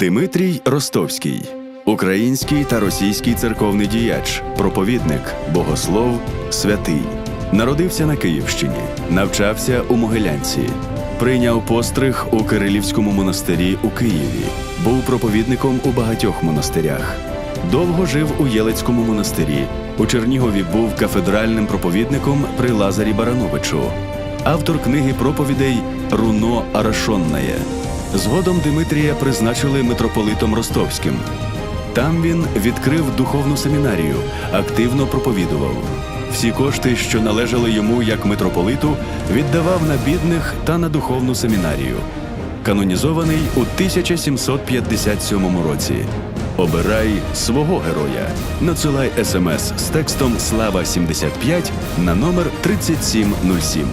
Димитрій Ростовський, український та російський церковний діяч, проповідник, богослов, святий. Народився на Київщині, навчався у Могилянці, прийняв постриг у Кирилівському монастирі у Києві, був проповідником у багатьох монастирях. Довго жив у Єлецькому монастирі. У Чернігові був кафедральним проповідником при Лазарі Барановичу, автор книги проповідей Руно Арашоннає. Згодом Димитрія призначили митрополитом Ростовським. Там він відкрив духовну семінарію, активно проповідував. Всі кошти, що належали йому як митрополиту, віддавав на бідних та на духовну семінарію. Канонізований у 1757 році. Обирай свого героя. Надсилай смс з текстом Слава 75 на номер 3707.